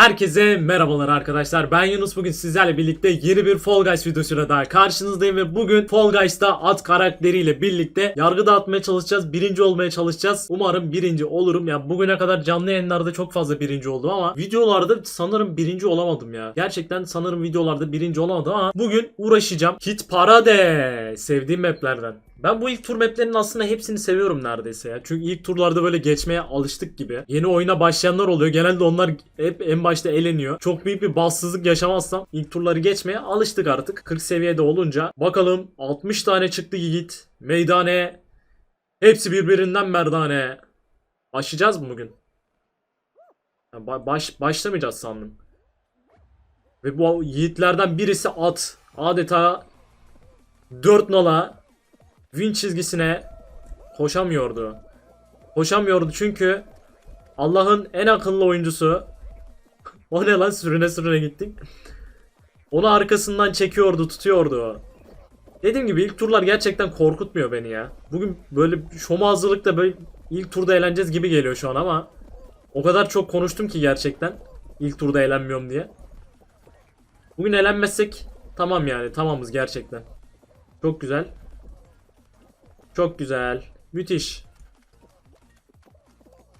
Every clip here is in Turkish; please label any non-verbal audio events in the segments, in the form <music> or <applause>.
Herkese merhabalar arkadaşlar. Ben Yunus. Bugün sizlerle birlikte yeni bir Fall Guys videosuyla daha karşınızdayım ve bugün Fall Guys'ta at karakteriyle birlikte yargı dağıtmaya çalışacağız. Birinci olmaya çalışacağız. Umarım birinci olurum. Ya bugüne kadar canlı yayınlarda çok fazla birinci oldum ama videolarda sanırım birinci olamadım ya. Gerçekten sanırım videolarda birinci olamadım ama bugün uğraşacağım. Hit Parade. Sevdiğim maplerden. Ben bu ilk tur maplerinin aslında hepsini seviyorum neredeyse ya. Çünkü ilk turlarda böyle geçmeye alıştık gibi. Yeni oyuna başlayanlar oluyor. Genelde onlar hep en başta eleniyor. Çok büyük bir bassızlık yaşamazsam ilk turları geçmeye alıştık artık. 40 seviyede olunca. Bakalım 60 tane çıktı yiğit. Meydane. Hepsi birbirinden merdane. Başlayacağız mı bugün? Baş, başlamayacağız sandım. Ve bu yiğitlerden birisi at. Adeta 4 nala win çizgisine koşamıyordu. Koşamıyordu çünkü Allah'ın en akıllı oyuncusu <laughs> o ne lan sürüne sürüne gittik. Onu arkasından çekiyordu, tutuyordu. Dediğim gibi ilk turlar gerçekten korkutmuyor beni ya. Bugün böyle şoma hazırlıkta böyle ilk turda eğleneceğiz gibi geliyor şu an ama o kadar çok konuştum ki gerçekten ilk turda eğlenmiyorum diye. Bugün eğlenmezsek tamam yani tamamız gerçekten. Çok güzel. Çok güzel. Müthiş.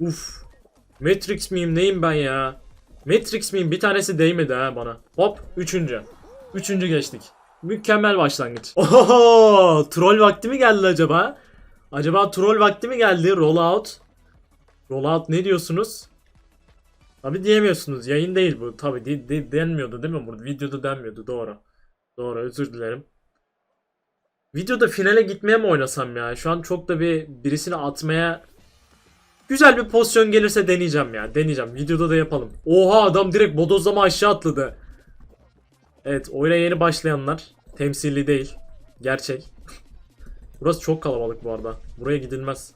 Uf. Matrix miyim neyim ben ya? Matrix miyim? Bir tanesi değmedi ha bana. Hop. Üçüncü. Üçüncü geçtik. Mükemmel başlangıç. Oho! Troll vakti mi geldi acaba? Acaba troll vakti mi geldi? Rollout. Rollout ne diyorsunuz? Tabi diyemiyorsunuz. Yayın değil bu. Tabi de, de- denmiyordu değil mi burada? Videoda denmiyordu. Doğru. Doğru. Özür dilerim. Videoda finale gitmeye mi oynasam ya? Şu an çok da bir birisini atmaya güzel bir pozisyon gelirse deneyeceğim ya. Deneyeceğim. Videoda da yapalım. Oha adam direkt bodozlama aşağı atladı. Evet oyuna yeni başlayanlar. Temsili değil. Gerçek. <laughs> Burası çok kalabalık bu arada. Buraya gidilmez.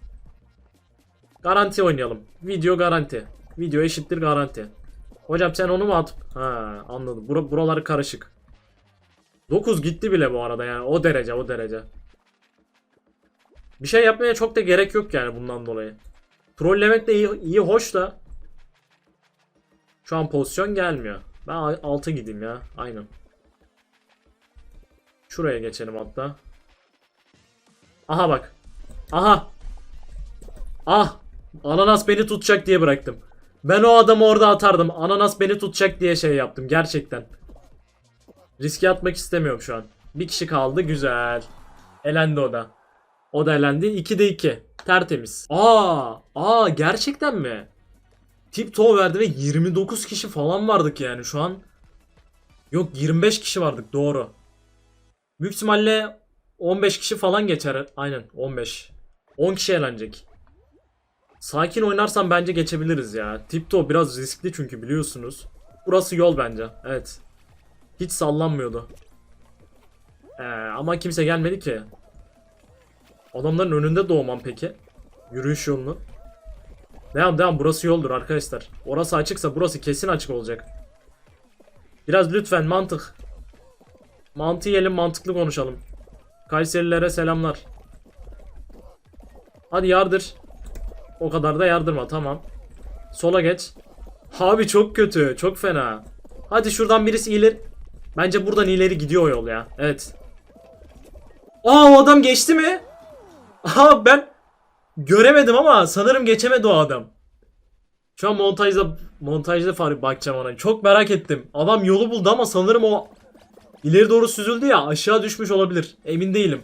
Garanti oynayalım. Video garanti. Video eşittir garanti. Hocam sen onu mu at? Ha anladım. Bura, buralar karışık. 9 gitti bile bu arada yani o derece o derece. Bir şey yapmaya çok da gerek yok yani bundan dolayı. Trollemek de iyi, iyi hoş da. Şu an pozisyon gelmiyor. Ben 6 gideyim ya. Aynen. Şuraya geçelim hatta. Aha bak. Aha. Ah. Ananas beni tutacak diye bıraktım. Ben o adamı orada atardım. Ananas beni tutacak diye şey yaptım gerçekten. Riske atmak istemiyorum şu an. Bir kişi kaldı güzel. Elendi o da. O da elendi. 2'de 2. Tertemiz. Aa, aa gerçekten mi? Tip toe verdi ve 29 kişi falan vardık yani şu an. Yok 25 kişi vardık doğru. Büyük ihtimalle 15 kişi falan geçer. Aynen 15. 10 kişi eğlenecek. Sakin oynarsam bence geçebiliriz ya. Tip toe biraz riskli çünkü biliyorsunuz. Burası yol bence. Evet. Hiç sallanmıyordu. Ee, ama kimse gelmedi ki. Adamların önünde doğmam peki. Yürüyüş yolunu. Devam devam burası yoldur arkadaşlar. Orası açıksa burası kesin açık olacak. Biraz lütfen mantık. Mantı yiyelim mantıklı konuşalım. Kayserililere selamlar. Hadi yardır. O kadar da yardırma tamam. Sola geç. Abi çok kötü çok fena. Hadi şuradan birisi ileri. Bence buradan ileri gidiyor yol ya. Evet. Aa o adam geçti mi? Aha ben göremedim ama sanırım geçemedi o adam. Şu an montajda montajda fark bakacağım ona. Çok merak ettim. Adam yolu buldu ama sanırım o ileri doğru süzüldü ya aşağı düşmüş olabilir. Emin değilim.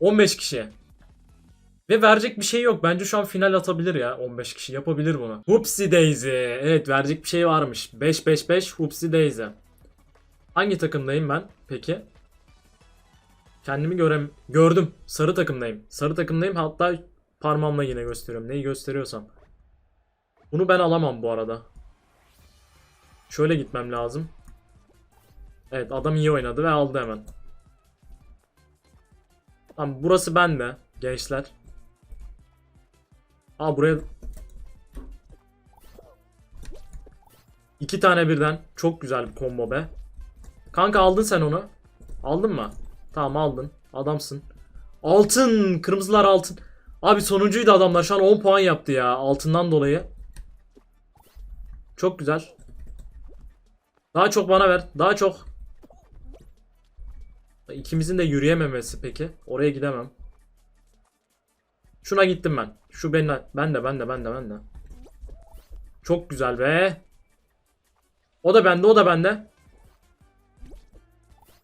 15 kişi. Ve verecek bir şey yok. Bence şu an final atabilir ya. 15 kişi yapabilir bunu. Hoopsie Daisy. Evet verecek bir şey varmış. 5-5-5 Hoopsie Daisy. Hangi takımdayım ben peki? Kendimi görem gördüm. Sarı takımdayım. Sarı takımdayım. Hatta parmağımla yine gösteriyorum. Neyi gösteriyorsam. Bunu ben alamam bu arada. Şöyle gitmem lazım. Evet adam iyi oynadı ve aldı hemen. Tamam burası bende gençler. Aa buraya İki tane birden. Çok güzel bir combo be. Kanka aldın sen onu. Aldın mı? Tamam aldın. Adamsın. Altın. Kırmızılar altın. Abi sonuncuydu adamlar. Şu an 10 puan yaptı ya. Altından dolayı. Çok güzel. Daha çok bana ver. Daha çok. İkimizin de yürüyememesi peki. Oraya gidemem. Şuna gittim ben. Şu ben ben de ben de ben de ben de. Çok güzel be. O da bende o da bende.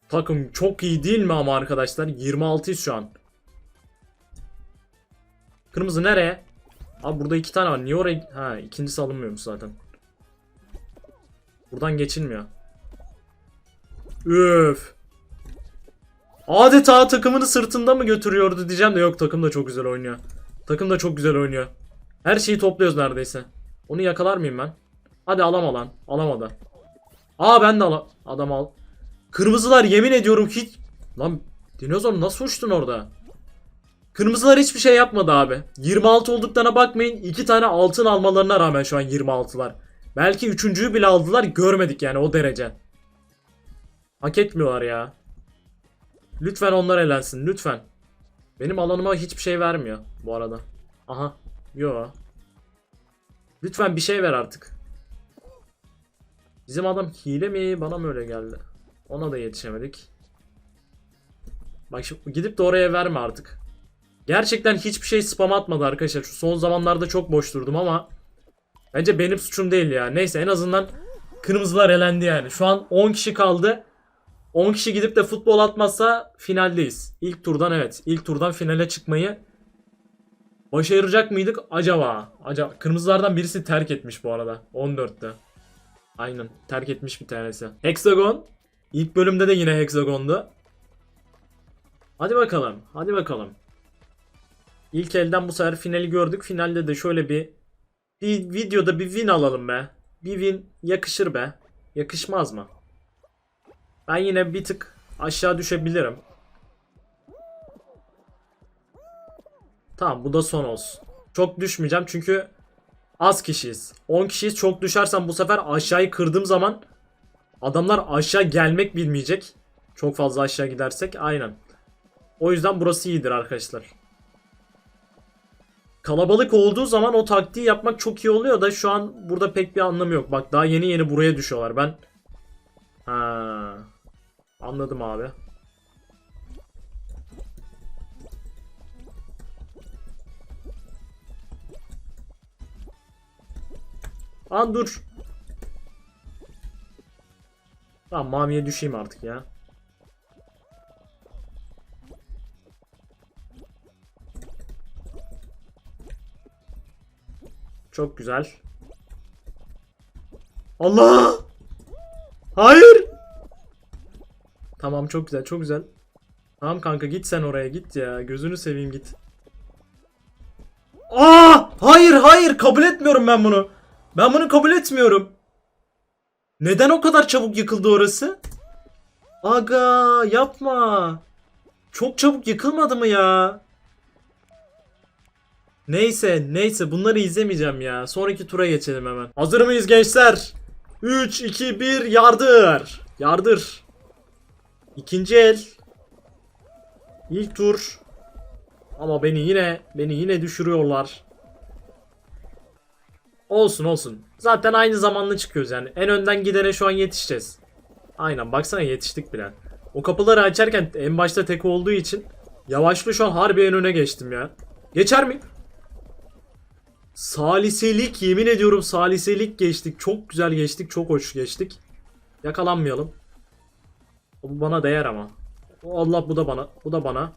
Takım çok iyi değil mi ama arkadaşlar? 26'yız şu an. Kırmızı nereye? Abi burada iki tane var. Niye oraya... Ha ikincisi alınmıyormuş zaten. Buradan geçilmiyor. Üf. Adeta takımını sırtında mı götürüyordu diyeceğim de yok takım da çok güzel oynuyor. Takım da çok güzel oynuyor. Her şeyi topluyoruz neredeyse. Onu yakalar mıyım ben? Hadi alama lan. Alamadı. Aa ben de ala... Adam al. Kırmızılar yemin ediyorum hiç... Lan dinozor nasıl uçtun orada? Kırmızılar hiçbir şey yapmadı abi. 26 olduklarına bakmayın. 2 tane altın almalarına rağmen şu an 26'lar. Belki üçüncüyü bile aldılar görmedik yani o derece. Hak etmiyorlar ya. Lütfen onlar elensin lütfen. Benim alanıma hiçbir şey vermiyor bu arada. Aha. Yo. Lütfen bir şey ver artık. Bizim adam hile mi? Bana mı öyle geldi? Ona da yetişemedik. Bak şimdi gidip de oraya verme artık. Gerçekten hiçbir şey spam atmadı arkadaşlar. Şu son zamanlarda çok boş durdum ama bence benim suçum değil ya. Neyse en azından kırmızılar elendi yani. Şu an 10 kişi kaldı. 10 kişi gidip de futbol atmazsa finaldeyiz. İlk turdan evet. İlk turdan finale çıkmayı başaracak mıydık acaba? Acaba kırmızılardan birisi terk etmiş bu arada. 14'te. Aynen. Terk etmiş bir tanesi. Hexagon. İlk bölümde de yine Hexagon'du. Hadi bakalım. Hadi bakalım. İlk elden bu sefer finali gördük. Finalde de şöyle bir bir videoda bir win alalım be. Bir win yakışır be. Yakışmaz mı? Ben yine bir tık aşağı düşebilirim. Tamam bu da son olsun. Çok düşmeyeceğim çünkü az kişiyiz. 10 kişiyiz çok düşersem bu sefer aşağıyı kırdığım zaman adamlar aşağı gelmek bilmeyecek. Çok fazla aşağı gidersek aynen. O yüzden burası iyidir arkadaşlar. Kalabalık olduğu zaman o taktiği yapmak çok iyi oluyor da şu an burada pek bir anlamı yok. Bak daha yeni yeni buraya düşüyorlar. Ben ha anladım abi. Lan dur. Tamam maviye düşeyim artık ya. Çok güzel. Allah! Hayır! Tamam çok güzel çok güzel. Tamam kanka git sen oraya git ya. Gözünü seveyim git. Aa! Hayır hayır kabul etmiyorum ben bunu. Ben bunu kabul etmiyorum. Neden o kadar çabuk yıkıldı orası? Aga yapma. Çok çabuk yıkılmadı mı ya? Neyse neyse bunları izlemeyeceğim ya. Sonraki tura geçelim hemen. Hazır mıyız gençler? 3, 2, 1 yardır. Yardır. İkinci el. İlk tur. Ama beni yine beni yine düşürüyorlar. Olsun olsun. Zaten aynı zamanlı çıkıyoruz yani. En önden gidene şu an yetişeceğiz. Aynen baksana yetiştik bile. O kapıları açarken en başta tek olduğu için yavaşlı şu an harbi en öne geçtim ya. Geçer mi? Saliselik yemin ediyorum saliselik geçtik. Çok güzel geçtik. Çok hoş geçtik. Yakalanmayalım. Bu bana değer ama. Allah bu da bana. Bu da bana.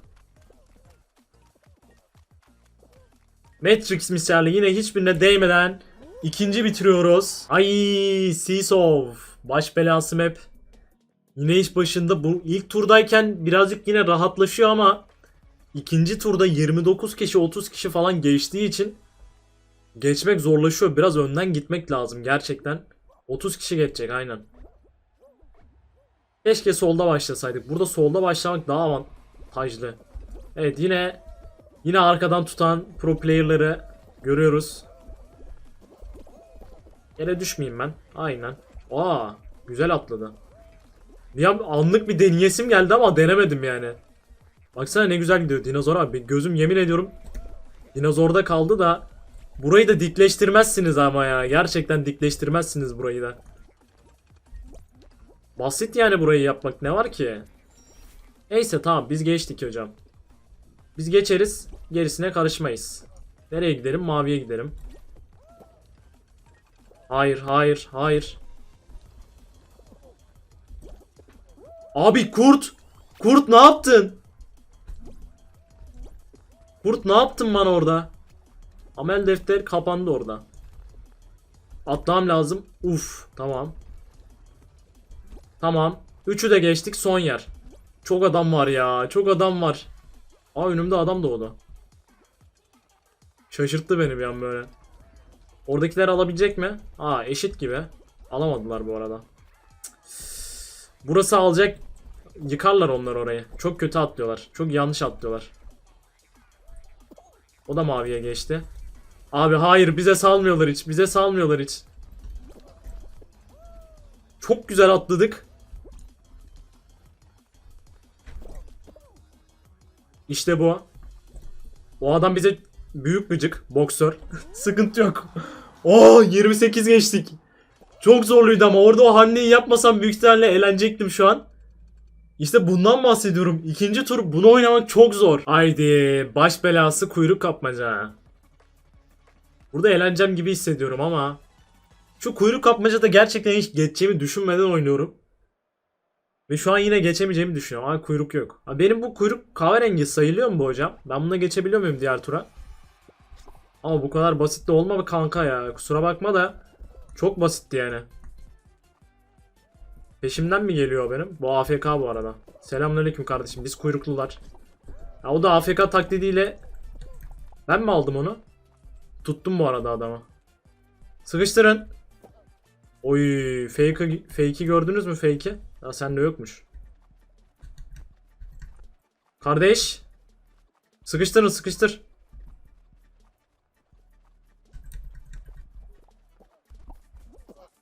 Matrix misali yine hiçbirine değmeden ikinci bitiriyoruz. Ay Seesaw. Baş belası map. Yine iş başında bu ilk turdayken birazcık yine rahatlaşıyor ama ikinci turda 29 kişi 30 kişi falan geçtiği için geçmek zorlaşıyor. Biraz önden gitmek lazım gerçekten. 30 kişi geçecek aynen. Keşke solda başlasaydık. Burada solda başlamak daha avantajlı. Evet yine yine arkadan tutan pro player'ları görüyoruz. Yere düşmeyeyim ben. Aynen. Aa, güzel atladı. Bir an anlık bir deneyesim geldi ama denemedim yani. Baksana ne güzel gidiyor dinozor abi. Gözüm yemin ediyorum dinozorda kaldı da Burayı da dikleştirmezsiniz ama ya. Gerçekten dikleştirmezsiniz burayı da. Basit yani burayı yapmak. Ne var ki? Neyse tamam biz geçtik hocam. Biz geçeriz. Gerisine karışmayız. Nereye gidelim? Maviye gidelim. Hayır, hayır, hayır. Abi kurt! Kurt ne yaptın? Kurt ne yaptın bana orada? Amel defter kapandı orada. Atlamam lazım. Uf, tamam. Tamam. Üçü de geçtik son yer. Çok adam var ya. Çok adam var. Aa önümde adam doğdu. Şaşırttı beni bir an böyle. Oradakiler alabilecek mi? Aa eşit gibi. Alamadılar bu arada. Burası alacak. Yıkarlar onlar orayı. Çok kötü atlıyorlar. Çok yanlış atlıyorlar. O da maviye geçti. Abi hayır bize salmıyorlar hiç. Bize salmıyorlar hiç. Çok güzel atladık. İşte bu. O adam bize büyük gıcık. Boksör. <laughs> Sıkıntı yok. Oo 28 geçtik. Çok zorluydu ama orada o hamleyi yapmasam büyük ihtimalle eğlenecektim şu an. İşte bundan bahsediyorum. İkinci tur bunu oynamak çok zor. Haydi baş belası kuyruk kapmaca. Burada eğleneceğim gibi hissediyorum ama şu kuyruk kapmaca da gerçekten hiç geçeceğimi düşünmeden oynuyorum. Ve şu an yine geçemeyeceğimi düşünüyorum. Ama kuyruk yok. Benim bu kuyruk kahverengi sayılıyor mu bu hocam? Ben buna geçebiliyor muyum diğer tura? Ama bu kadar basit de olma kanka ya. Kusura bakma da çok basitti yani. Peşimden mi geliyor benim? Bu AFK bu arada. Selamünaleyküm kardeşim. Biz kuyruklular. Ya o da AFK taklidiyle ben mi aldım onu? Tuttum bu arada adamı. Sıkıştırın. Oy, fake'i fake'i gördünüz mü fake'i? Ya sende yokmuş. Kardeş. Sıkıştırın, sıkıştır.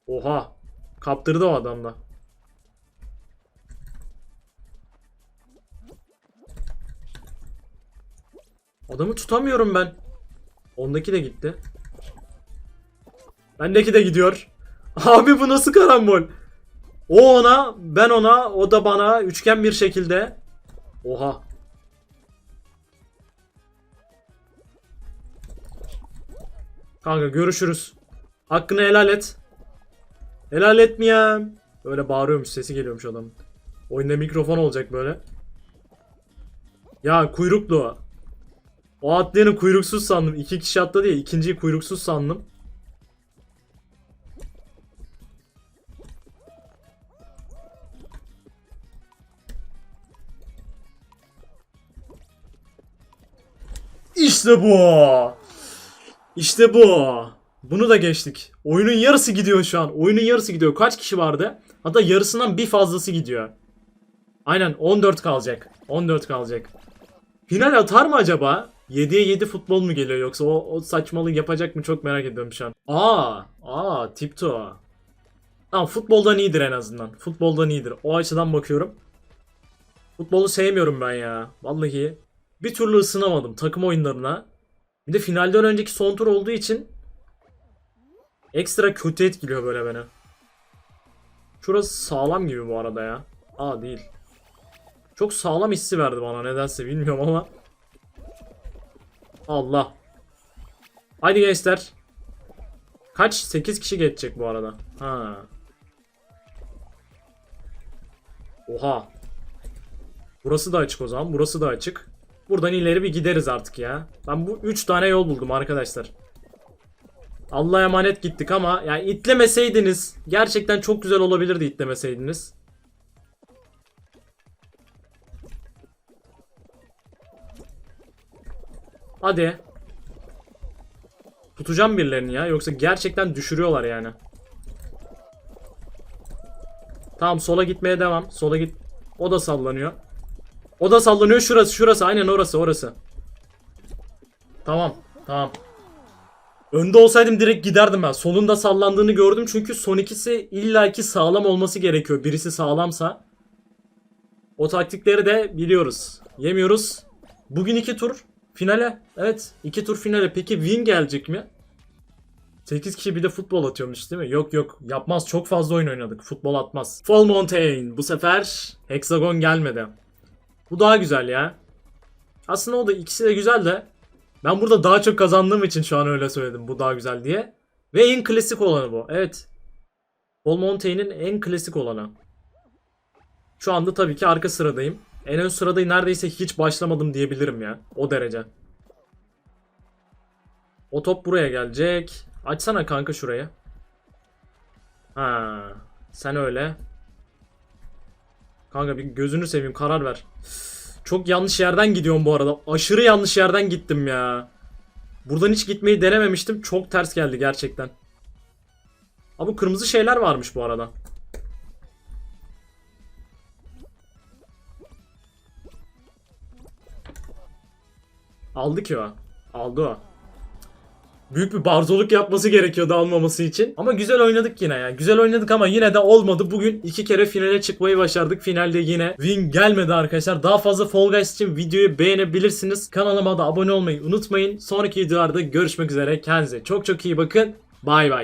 Oha. Kaptırdı o adam da. Adamı tutamıyorum ben. Ondaki de gitti. Bendeki de gidiyor. <laughs> Abi bu nasıl karambol? O ona, ben ona, o da bana üçgen bir şekilde. Oha. Kanka görüşürüz. Hakkını helal et. Helal etmeyem. Öyle bağırıyormuş sesi geliyormuş adamın. Oyunda mikrofon olacak böyle. Ya kuyruklu o. Atlayanı kuyruksuz sandım. İki kişi atladı ya ikinciyi kuyruksuz sandım. İşte bu. İşte bu. Bunu da geçtik. Oyunun yarısı gidiyor şu an. Oyunun yarısı gidiyor. Kaç kişi vardı? Hatta yarısından bir fazlası gidiyor. Aynen 14 kalacak. 14 kalacak. Final atar mı acaba? 7'ye 7 futbol mu geliyor yoksa o, o saçmalığı yapacak mı çok merak ediyorum şu an. Aa, aa tipto. Tamam futboldan iyidir en azından. Futboldan iyidir. O açıdan bakıyorum. Futbolu sevmiyorum ben ya. Vallahi bir türlü ısınamadım takım oyunlarına. Bir de finalden önceki son tur olduğu için ekstra kötü etkiliyor böyle beni. Şurası sağlam gibi bu arada ya. Aa değil. Çok sağlam hissi verdi bana nedense bilmiyorum ama. Allah. Haydi gençler. Kaç? 8 kişi geçecek bu arada. Ha. Oha. Burası da açık o zaman. Burası da açık. Buradan ileri bir gideriz artık ya. Ben bu 3 tane yol buldum arkadaşlar. Allah'a emanet gittik ama yani itlemeseydiniz gerçekten çok güzel olabilirdi itlemeseydiniz. Hadi. Tutacağım birilerini ya yoksa gerçekten düşürüyorlar yani. Tamam sola gitmeye devam. Sola git. O da sallanıyor. O da sallanıyor şurası şurası aynen orası orası. Tamam tamam. Önde olsaydım direkt giderdim ben. Solunda sallandığını gördüm çünkü son ikisi illaki sağlam olması gerekiyor. Birisi sağlamsa. O taktikleri de biliyoruz. Yemiyoruz. Bugün iki tur finale. Evet iki tur finale. Peki win gelecek mi? 8 kişi bir de futbol atıyormuş değil mi? Yok yok yapmaz çok fazla oyun oynadık. Futbol atmaz. Fall Mountain bu sefer hexagon gelmedi. Bu daha güzel ya. Aslında o da ikisi de güzel de ben burada daha çok kazandığım için şu an öyle söyledim bu daha güzel diye. Ve en klasik olanı bu. Evet. Fall Mountain'in en klasik olanı. Şu anda tabii ki arka sıradayım. En ön sırada neredeyse hiç başlamadım diyebilirim ya. O derece. O top buraya gelecek. Açsana kanka şurayı. Ha, sen öyle. Kanka bir gözünü seveyim karar ver. Çok yanlış yerden gidiyorum bu arada. Aşırı yanlış yerden gittim ya. Buradan hiç gitmeyi denememiştim. Çok ters geldi gerçekten. Ama bu kırmızı şeyler varmış bu arada. Aldı ki o. Aldı o. Büyük bir barzoluk yapması gerekiyordu almaması için. Ama güzel oynadık yine ya. Güzel oynadık ama yine de olmadı. Bugün iki kere finale çıkmayı başardık. Finalde yine win gelmedi arkadaşlar. Daha fazla Fall Guys için videoyu beğenebilirsiniz. Kanalıma da abone olmayı unutmayın. Sonraki videolarda görüşmek üzere. Kendinize çok çok iyi bakın. Bay bay.